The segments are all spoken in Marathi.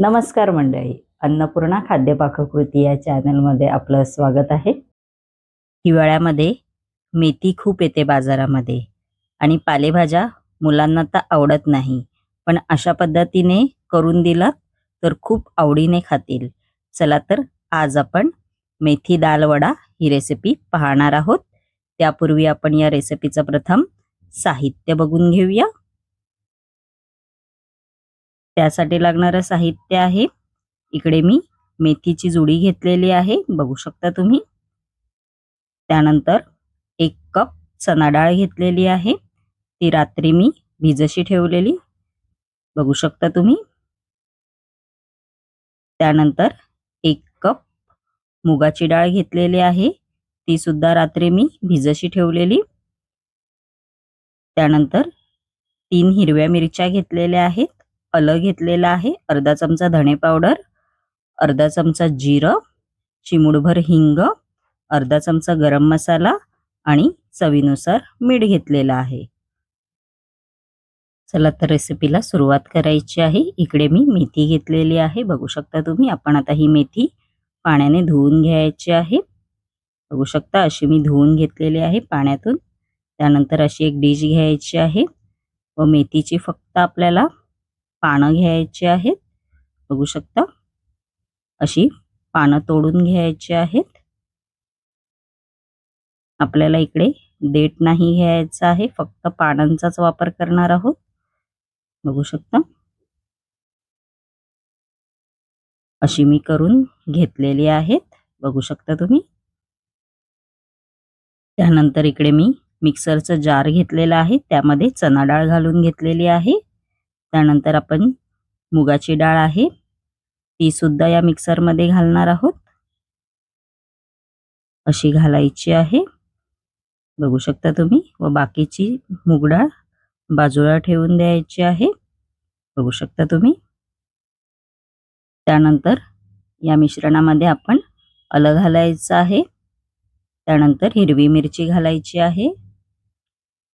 नमस्कार मंडळी. अन्नपूर्णा खाद्यपाककृती या चॅनलमध्ये आपलं स्वागत आहे. हिवाळ्यामध्ये मेथी खूप येते बाजारामध्ये आणि पालेभाज्या मुलांना तर आवडत नाही. पण अशा पद्धतीने करून दिलं तर खूप आवडीने खातील. चला तर आज आपण मेथी दाल वडा ही रेसिपी पाहणार आहोत. त्यापूर्वी आपण या रेसिपीचं प्रथम साहित्य बघून घेऊया. त्यासाठी लागणारं साहित्य आहे. इकडे मी मेथीची जुडी घेतलेली आहे. बघू शकता तुम्ही. त्यानंतर एक कप चना डाळ घेतलेली आहे. ती रात्री मी भिजशी ठेवलेली. बघू शकता तुम्ही. त्यानंतर एक कप मुगाची डाळ घेतलेली आहे. ती सुद्धा रात्री मी भिजशी ठेवलेली. त्यानंतर तीन हिरव्या मिरच्या घेतलेल्या आहेत. आलं घेतलेलं आहे. अर्धा चमचा धणे पावडर अर्धा चमचा जिरं चिमूडभर हिंग अर्धा चमचा गरम मसाला आणि चवीनुसार मीठ घेतलेलं आहे. चला तर रेसिपीला सुरुवात करायची आहे. इकडे मी मेथी घेतलेली आहे. बघू शकता तुम्ही आपण आता ही मेथी पाण्याने धुवून घ्यायची आहे. बघू शकता अशी मी धुवून घेतलेली आहे पाण्यातून. त्यानंतर अशी एक डिश घ्यायची आहे. व मेथीची फक्त आपल्याला पानं घ्यायची आहेत. बघू शकता. अशी पानं तोडून घ्यायची आहेत. आपल्याला इकडे देठ नाही घ्यायचं आहे. फक्त पानांचाच वापर करणार आहोत. बघू शकता. अशी मी करून घेतलेली आहेत. बघू शकता तुम्ही. त्यानंतर इकडे मी मिक्सरचं जार घेतलेलं आहे. त्यामध्ये चना डाळ घालून घेतलेली आहे. त्यानंतर आपण मुगाची डाळ आहे. ती सुद्धा या मिक्सरमध्ये घालणार आहोत. अशी घालायची आहे. बघू शकता तुम्ही. व बाकीची मुगडाळ बाजूला ठेवून द्यायची आहे. बघू शकता तुम्ही. त्यानंतर या मिश्रणामध्ये आपण आलं घालायचं आहे. त्यानंतर हिरवी मिरची घालायची आहे.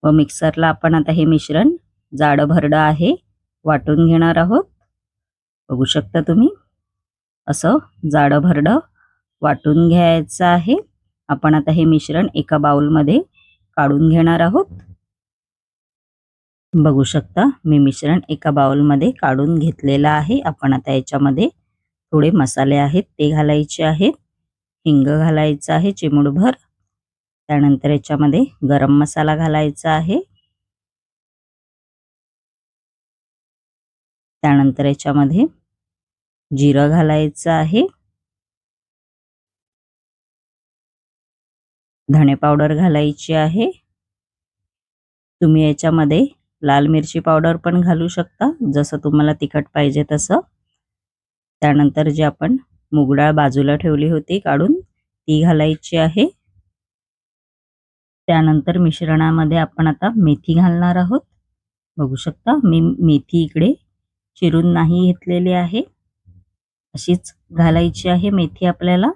व मिक्सरला आपण आता हे मिश्रण जाडं भरडं आहे. वाटून घेणार आहोत. बघू शकता तुम्ही. असं जाडं भरडं वाटून घ्यायचं आहे. आपण आता हे मिश्रण एका बाउलमध्ये काढून घेणार आहोत. बघू शकता मी मिश्रण एका बाउलमध्ये काढून घेतलेलं आहे. आपण आता याच्यामध्ये थोडे मसाले आहेत ते घालायचे आहेत. हिंग घालायचं आहे चिमूडभर त्यानंतर याच्यामध्ये गरम मसाला घालायचा आहे. त्यानंतर याच्यामध्ये जिरं घालायचं आहे. धणे पावडर घालायची आहे. तुम्ही याच्यामध्ये लाल मिरची पावडर पण घालू शकता जसं तुम्हाला तिखट पाहिजे तसं. त्यानंतर जे आपण मुगडाळ बाजूला ठेवली होती काढून ती घालायची आहे. त्यानंतर मिश्रणामध्ये आपण आता मेथी घालणार आहोत. बघू शकता मी मेथी इकडे चिरून नाही घेतलेली आहे. अशीच घालायची आहे मेथी आपल्याला.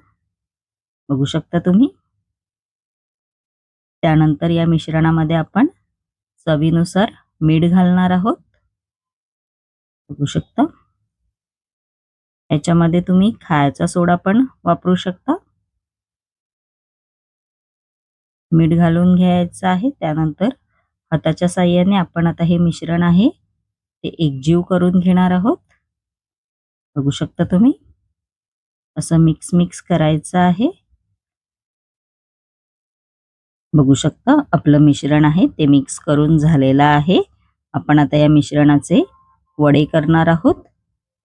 बघू शकता तुम्ही. त्यानंतर या मिश्रणामध्ये आपण चवीनुसार मीठ घालणार आहोत. बघू शकता. याच्यामध्ये तुम्ही खायचा सोडा पण वापरू शकता. मीठ घालून घ्यायचं आहे. त्यानंतर हाताच्या साह्याने आपण आता हे मिश्रण आहे ते एकजीव करून घेणार आहोत. बघू शकता तुम्ही. असं मिक्स मिक्स करायचं आहे. बघू शकता आपलं मिश्रण आहे ते मिक्स करून झालेलं आहे. आपण आता या मिश्रणाचे वडे करणार आहोत.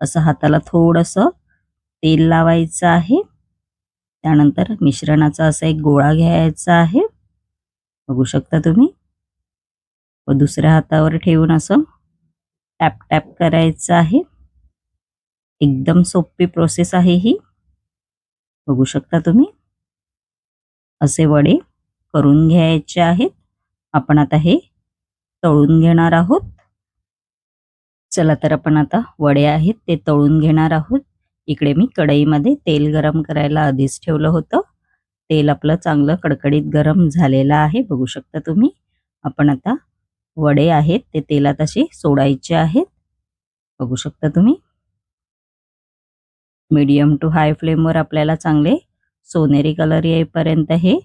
असं हाताला थोडस तेल लावायचं आहे. त्यानंतर मिश्रणाचा असा एक गोळा घ्यायचा आहे. बघू शकता तुम्ही. व दुसऱ्या हातावर ठेवून असं टॅप टॅप करायचं आहे. एकदम सोपी प्रोसेस आहे ही. बघू शकता तुम्ही. असे वडे करून घ्यायचे आहेत. आपण आता हे तळून घेणार आहोत. चला तर आपण आता वडे आहेत ते तळून घेणार आहोत. इकडे मी कढईमध्ये तेल गरम करायला आधीच ठेवलं होतं. तेल आपलं चांगलं कडकडीत गरम झालेलं आहे. बघू शकता तुम्ही. आपण आता वडे आहेत ते तेलात असे सोडायचे आहेत. बघू शकता तुम्ही. मीडियम टू हाय फ्लेमवर आपल्याला चांगले सोनेरी कलर येईपर्यंत हे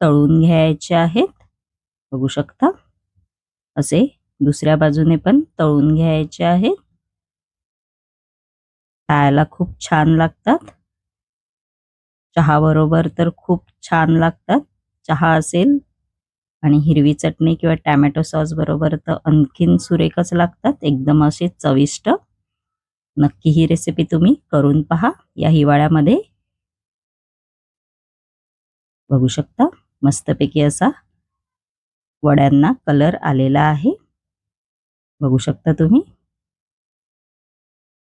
तळून घ्यायचे आहेत. बघू शकता. असे दुसऱ्या बाजूने पण तळून घ्यायचे आहेत. खायला खूप छान लागतात. चहा बरोबर तर खूप छान लागतात. चहा असेल आणि हिरवी चटणी किंवा टॅमॅटो सॉस बरोबर तर आणखीन सुरेखच लागतात. एकदम असे चविष्ट. नक्की ही रेसिपी तुम्ही करून पहा. या हिवाळ्यामध्ये बघू शकता. मस्तपैकी असा वड्यांना कलर आलेला आहे. बघू शकता तुम्ही.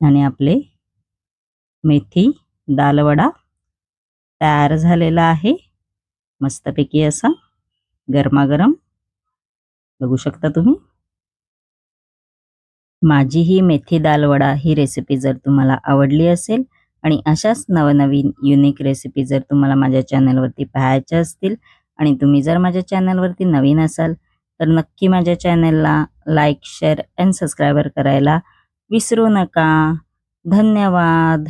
आणि आपले मेथी दालवडा तयार झालेला आहे. मस्तपैकी असा गरमागरम. बघू शकता तुम्ही? माझी ही मेथी दालवडा ही रेसिपी जर तुम्हाला आवडली असेल आणि अशाच नवनवीन युनिक रेसिपी जर तुम्हाला माझ्या चॅनलवरती पाहायच्या असतील आणि तुम्ही जर माझ्या चॅनलवरती नवीन असाल तर नक्की माझ्या चॅनलला लाईक शेअर अँड सबस्क्रायबर करायला विसरू नका. धन्यवाद.